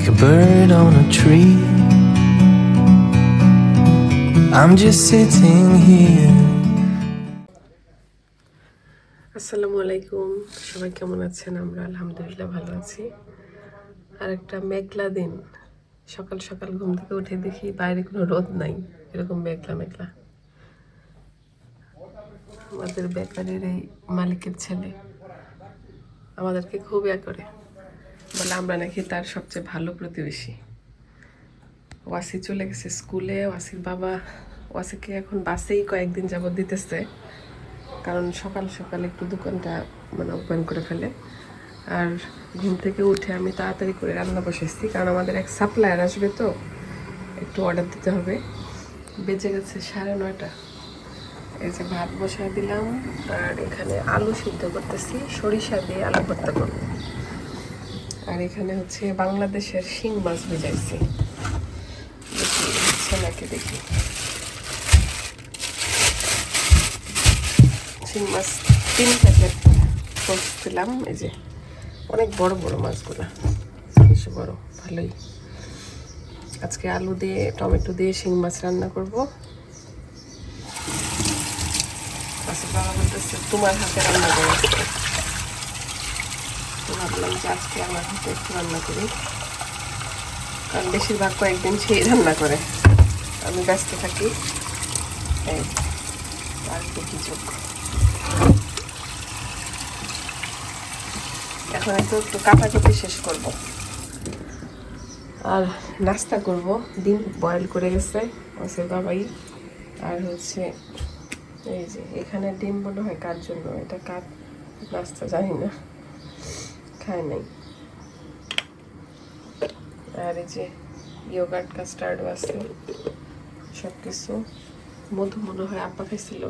like a bird on a tree. I'm just sitting here. আসসালামু আলাইকুম। সবাই কেমন আছেন? আমরা আলহামদুলিল্লাহ ভালো আছি। আর একটা মেঘলা দিন। সকাল সকাল ঘুম থেকে উঠে দেখি বাইরে কোনো রোদ নাই। এরকম মেঘলা মেঘলা। আমাদের বেকারির এই মালিকের ছেলে। আমাদেরকে খুব ইয়া করে। বলে আমরা নাকি তার সবচেয়ে ভালো প্রতিবেশী। ওয়াসি চলে গেছে স্কুলে, ওয়াসির বাবা ওয়াসিকে এখন বাসেই কয়েকদিন যাবত দিতেছে, কারণ সকাল সকাল একটু দোকানটা মানে ওপেন করে ফেলে। আর ঘুম থেকে উঠে আমি তাড়াতাড়ি করে রান্না বসেছি কারণ আমাদের এক সাপ্লায়ার আসবে তো, একটু অর্ডার দিতে হবে। বেজে গেছে সাড়ে নয়টা। এই যে ভাত বসায় দিলাম, আর এখানে আলু সিদ্ধ করতেছি, সরিষা দিয়ে আলু ভর্তা করব। আর এখানে হচ্ছে বাংলাদেশের শিং মাছ ভেজাইছি। দেখি নাকি দেখি। শিং মাছ তিন প্যাকেট করছিলাম এই যে অনেক বড় বড় মাছগুলো, বেশ বড়, ভালোই। আজকে আলু দিয়ে, টমেটো দিয়ে শিং মাছ রান্না করব। আচ্ছা তোমার হাতে রান্না করে। ভাবলাম যে আজকে আমার হাতে একটু রান্না করি। কারণ বেশিরভাগ কয়েকদিন সেই রান্না করে। আমি ব্যস্ত থাকি। আর কি চোখ। এখন একটু একটু কাটাকুটি শেষ করব। আর নাস্তা করব। ডিম বয়েল করে গেছে ওসে বাবাই। আর হচ্ছে, এই যে, এখানে ডিম মনে হয় কার জন্য? এটা কার নাস্তা? জানি না। খায় নাই। আর এই যে ইয়োগার্ট কাস্টার্ডও আছে সব কিছু মধু মনে হয় আপা খাইছিল।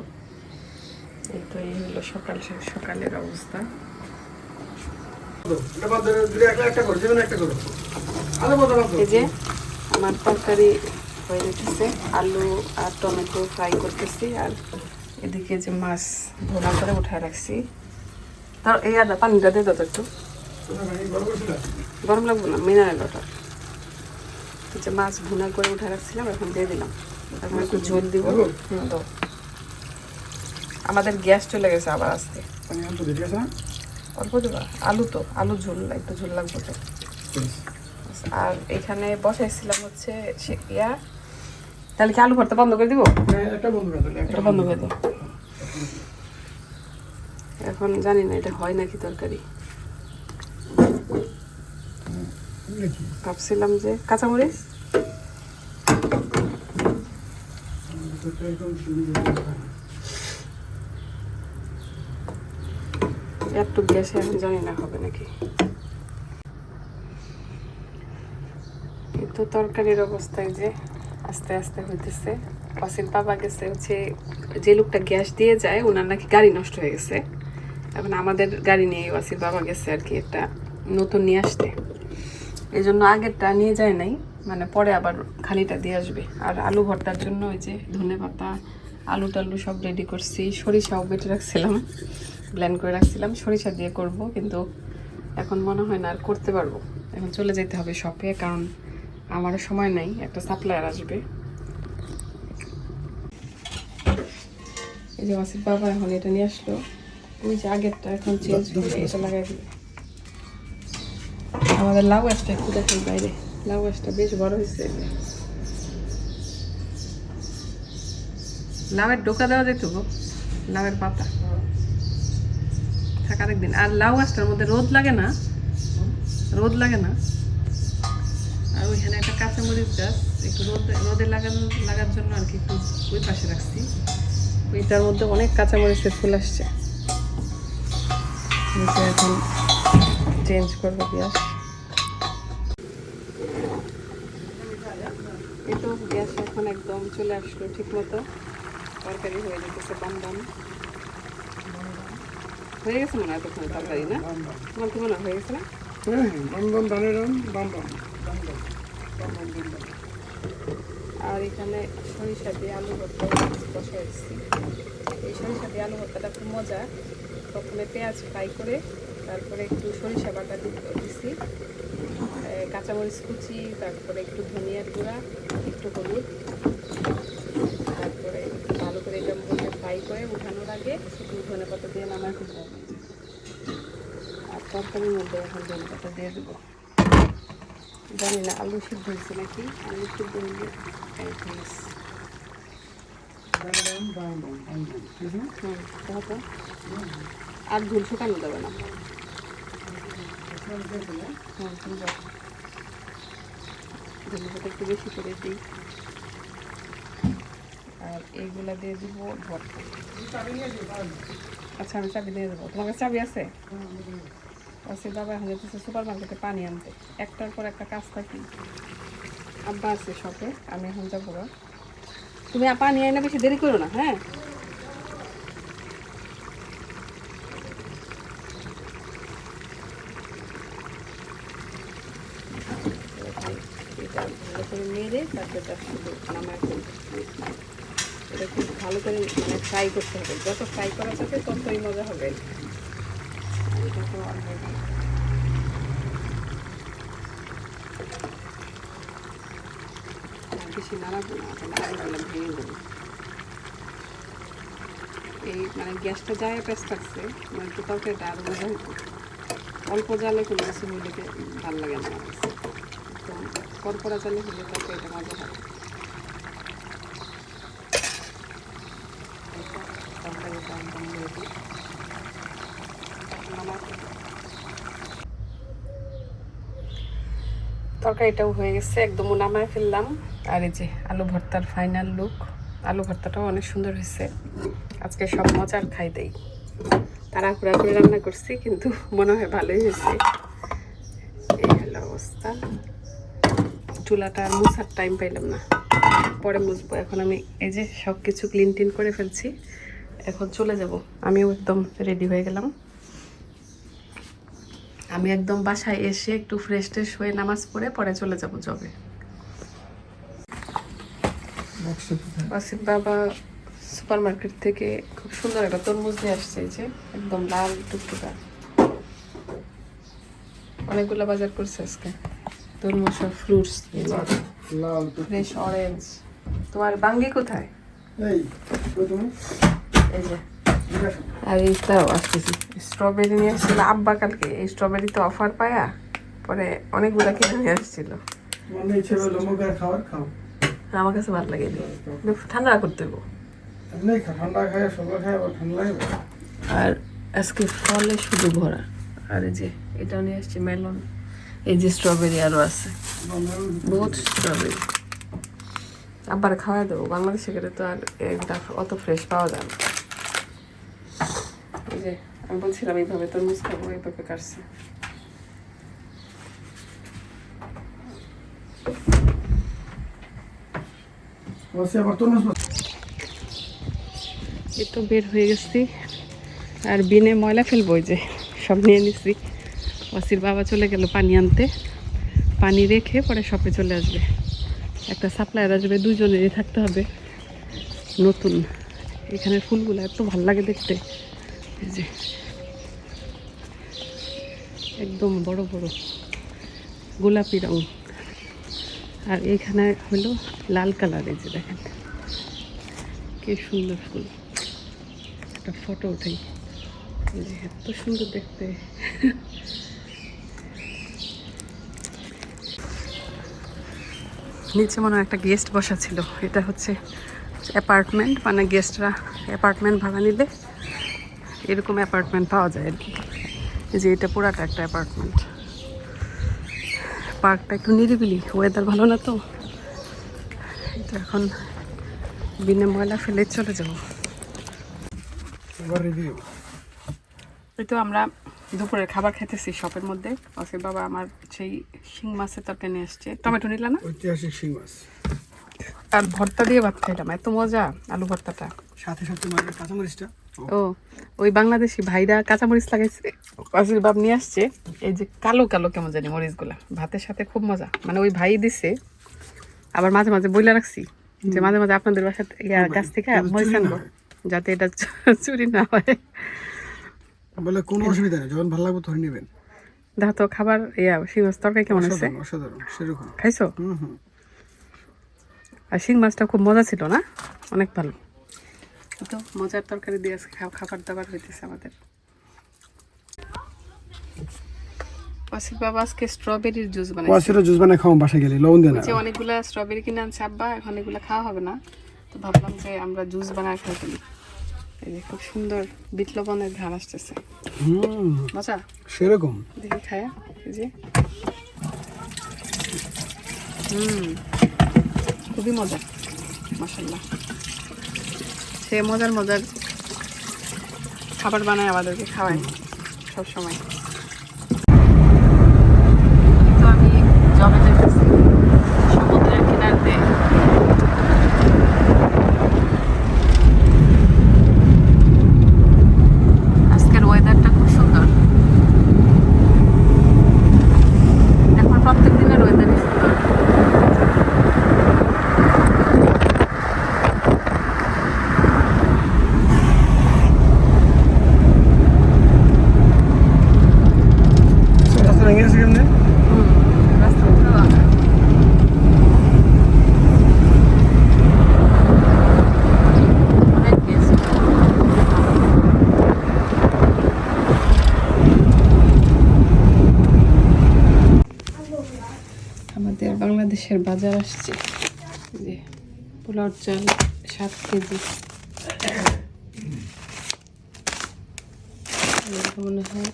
এই তো এই হলো সকাল সকালের অবস্থা। এই যে আমার তরকারি হয়ে যেতেছে আলু আর টমেটো ফ্রাই করতেছি আর এদিকে যে মাছ ভোনা করে উঠায় রাখছি। তার এই আদা পানিটা দিয়ে দাও একটু। গরম লাগবে না মিনারেল এই যে মাছ ভুনা করে উঠে রাখছিলাম এখন দিয়ে দিলাম। এখন একটু ঝোল দিব। আমাদের গ্যাস চলে গেছে আবার আসতে। অল্প দেবা। আলু তো আলু ঝোল একটু ঝোল লাগবে তো। আর এখানে বসাইছিলাম হচ্ছে ইয়া। তাহলে কি আলু ভর্তা বন্ধ করে দিব? এটা বন্ধ করে দাও এখন জানি না এটা হয় নাকি তরকারি। ভাবছিলাম যে কাঁচামরিচ? একটু গ্যাসে এখন জানি না হবে নাকি। কিন্তু তরকারির অবস্থায় যে আস্তে আস্তে হইতেছে অসির বাবা গেছে হচ্ছে যে লোকটা গ্যাস দিয়ে যায় ওনার নাকি গাড়ি নষ্ট হয়ে গেছে। এখন আমাদের গাড়ি নিয়ে ওয়াসির বাবা গেছে আর কি একটা নতুন নিয়ে আসতে। এই জন্য আগেরটা নিয়ে যায় নাই মানে পরে আবার খালিটা দিয়ে আসবে। আর আলু ভর্তার জন্য ওই যে ধনে পাতা, আলু টালু সব রেডি করছি। সরিষাও বেটে রাখছিলাম ব্ল্যান্ড করে রাখছিলাম। সরিষা দিয়ে করব, কিন্তু এখন মনে হয় না আর করতে পারব। এখন চলে যেতে হবে শপে কারণ আমারও সময় নাই, একটা সাপ্লায়ার আসবে। এই যে ওয়াসিফ বাবা এখন এটা নিয়ে আসলো। ওই যে আগেরটা এখন চেঞ্জ করে এটা লাগাই দিবে আমাদের লাউ গাছটা একটু দেখেন বাইরে লাউ গাছটা বেশ বড় হয়েছে লাউয়ের ডোকা দেওয়া যেত গো লাউয়ের পাতা থাকা একদিন আর লাউ গাছটার মধ্যে রোদ লাগে না রোদ লাগে না আর ওইখানে একটা কাঁচামরিচ গাছ একটু রোদ রোদে লাগানো লাগার জন্য আর কি একটু ওই পাশে রাখছি ওইটার মধ্যে অনেক কাঁচামরিচের ফুল আসছে এখন চেঞ্জ করব গ্যাস এই তো গ্যাস এখন একদম চলে আসলো ঠিক মতো তরকারি হয়ে যেতেছে বাম বাম। হয়ে গেছে মনে হয় এতক্ষণ তরকারি না? তোমার কি মনে হয় হয়ে গেছে না? আর এখানে সরিষা দিয়ে আলু ভর্তা বসে এই সরিষা দিয়ে আলু ভর্তাটা খুব মজা। প্রথমে পেঁয়াজ ফ্রাই করে তারপরে একটু সরিষা বাটা দি- দিছি। কাঁচামরিচ কুচি তারপরে একটু ধনিয়ার গুঁড়া একটু হলুদ। তারপরে ভালো করে এটা মধ্যে ফ্রাই করে উঠানোর আগে শুধু ধনে পাতা দিয়ে নামায় হবে আর তরকারির মধ্যে এখন ধনে পাতা দিয়ে দেবো। জানি না আলু সিদ্ধ হয়েছে নাকি? আলু সিদ্ধ হয়ে। আর ঝুল শুকানো দেবে না। একটু বেশি করে দিই আর এইগুলা দিয়ে দিব আচ্ছা আমি চাবি দিয়ে দেবো তোমার চাবি আছে আছে বাবা এখন যেতেছে সুপার মার্কেটে পানি আনতে একটার পর একটা কাজ থাকি আব্বা আছে শপে আমি এখন যাব। তুমি পানি আইনা বেশি দেরি করো না হ্যাঁ এটা ভালো করে ভালো করে মানে ফ্রাই করতে হবে। যত ফ্রাই করা যাবে ততই মজা হবে। বেশি ভেঙে এই মানে গ্যাসটা যায় পেস থাকছে মানে একটু তরকারিটা আরও মজা অল্প জালে কোনো কিছু হইলে ভালো লাগে না জালে হলে হয়। তরকারিটাও হয়ে গেছে একদম নামায় ফেললাম। আর এই যে আলু ভর্তার ফাইনাল লুক আলু ভর্তাটাও অনেক সুন্দর হয়েছে। আজকে সব মজার খাই দেই। তাড়াহুড়া করে রান্না করছি, কিন্তু মনে হয় ভালোই হয়েছে। এই হলো অবস্থা। চুলাটা আর মুছার টাইম পাইলাম না। পরে মুছবো। এখন আমি এই যে সব কিছু ক্লিন টিন করে ফেলছি। এখন চলে যাব। আমিও একদম রেডি হয়ে গেলাম। আমি একদম বাসায় এসে একটু ফ্রেশ ট্রেশ হয়ে নামাজ পড়ে পরে চলে যাব জবে ওয়াসিফ বাবা সুপার মার্কেট থেকে খুব সুন্দর একটা তরমুজ নিয়ে আসছে যে, একদম লাল টুকটুকা। অনেকগুলো বাজার করছে আজকে। তরমুজ সব ফ্রুটস লাল ফ্রেশ অরেঞ্জ তোমার বাঙ্গি কোথায়? এই এই যে। আর এইটাও আসতেছি। স্ট্রবেরি নিয়ে আসছিল। আব্বা কালকে এই স্ট্রবেরি তো অফার পায়া পরে অনেকগুলা কিনে নিয়ে আসছিল। আমার কাছে ভালো লাগে ঠান্ডা করতে লাগবে আর আজকে ফলে শুধু ভরা। আর এই যে এটাও নিয়ে আসছি মেলন এই যে স্ট্রবেরি আরও আছে। বহুত স্ট্রবেরি আবার খাওয়াই দেবো। বাংলাদেশে গেলে তো আর এটা অত ফ্রেশ পাওয়া যায় না। এই যে আমি বলছিলাম এইভাবে তরমুজ খাব এইভাবে কাটছে। এই তো বের হয়ে গেছি। আর বিনে ময়লা ফেলব যে সব নিয়ে নিছি। ওসির বাবা চলে গেল পানি আনতে। পানি রেখে পরে শপে চলে আসবে। একটা সাপ্লায়ার আসবে দুজনেরই থাকতে হবে। নতুন। এখানে ফুলগুলো এত ভালো লাগে দেখতে। যে। একদম বড় বড়। গোলাপি রং। আর এখানে হলো লাল কালার, এই যে দেখেন। কি সুন্দর ফুল। একটা ফটো উঠাই। এত সুন্দর দেখতে। নিচে মনে হয় একটা গেস্ট বসা ছিল। এটা হচ্ছে অ্যাপার্টমেন্ট মানে গেস্টরা অ্যাপার্টমেন্ট ভাড়া নিলে এরকম অ্যাপার্টমেন্ট পাওয়া যায় আর কি। যে এটা পুরাটা একটা অ্যাপার্টমেন্ট পার্কটা একটু নিরিবিলি ওয়েদার ভালো না তো? এটা এখন বিনে ময়লা ফেলে চলে যাব। এই তো আমরা দুপুরের খাবার খেতেছি শপের মধ্যে। অসিফ বাবা আমার সেই শিং মাছের তরকারি নিয়ে আসছে। টমেটো নিলা না? ঐতিহাসিক শিং মাছ। আর ভর্তা দিয়ে ভাত খাইলাম এত মজা আলু ভর্তাটা। সাথে সাথে মাছের কাঁচামরিচটা। ও ওই বাংলাদেশি ভাইরা কাঁচামরিচ লাগাইছে। অসিফ বাব নিয়ে আসছে। এই যে কালো কালো কেমন জানি মরিচগুলা। ভাতের সাথে খুব মজা। মানে ওই ভাই দিছে আবার মাঝে মাঝে বইলা রাখছি যে মাঝে মাঝে আপনাদের বাসার গাছ থেকে মরিচ আনব যাতে এটা চুরি না হয়। বলে কোনো অসুবিধা নেই যখন ভালো লাগবে তখন নেবেন। দেখো তো খাবার ইয়া শিং মাছ তরকারি কেমন হয়েছে? অসাধারণ সেরকম। খাইছো? আর শিং মাছটা খুব মজা ছিল না? অনেক ভালো। তো মজার তরকারি দিয়ে আজকে খাবার দাবার হইতেছে আমাদের। ওয়াসিফ বাবা আজকে স্ট্রবেরির জুস ওয়াসিরও জুস বানায় খাওয়া বাসা গেলে লবণ দেয় যে অনেকগুলা স্ট্রবেরি কিনে আনছে আব্বা এখন এগুলো খাওয়া হবে না। তো ভাবলাম যে আমরা জুস বানায় খাই এই যে খুব সুন্দর বিট লবণের ঘ্রাণ আসতেছে। হুম মজা? সেরকম। দেখি খায়া এই যে। হুম খুবই মজা মাসাল্লাহ সে মজার মজার খাবার বানায় আমাদেরকে খাওয়ায় সব সময় তো আমি জবে যেতেছি সমুদ্রের কিনার দিয়ে আজকের ওয়েদারটা খুব সুন্দর এখন প্রত্যেক দিনের ওয়েদারই সুন্দর রাস্তা ভেঙে গেছে কেমনে রাস্তা পুরো আঁকা। অনেক গেছে। আমাদের বাংলাদেশের বাজার আসছে। যে পোলার চাল, সাত কেজি। মনে হয়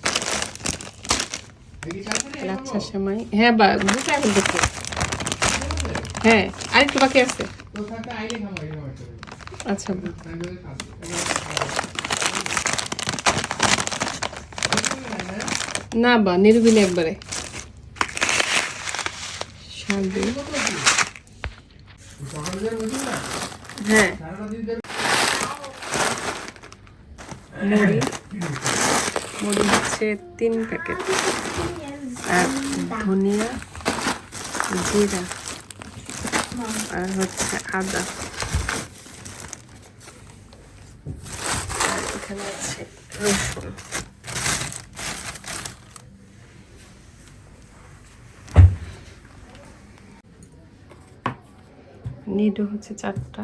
লাচ্ছা সেমাই। হ্যাঁ বা বুঝতে এখন দেখো হ্যাঁ আরেকটু বাকি আছে। আচ্ছা না, বা নিরবিলি একবারে। শান্তি হ্যাঁ। মুড়ি মুড়ি হচ্ছে তিন প্যাকেট। আর ধনিয়া জিরা আর হচ্ছে আদা। আর এখানে আছে রসুন। নিডো হচ্ছে চারটা।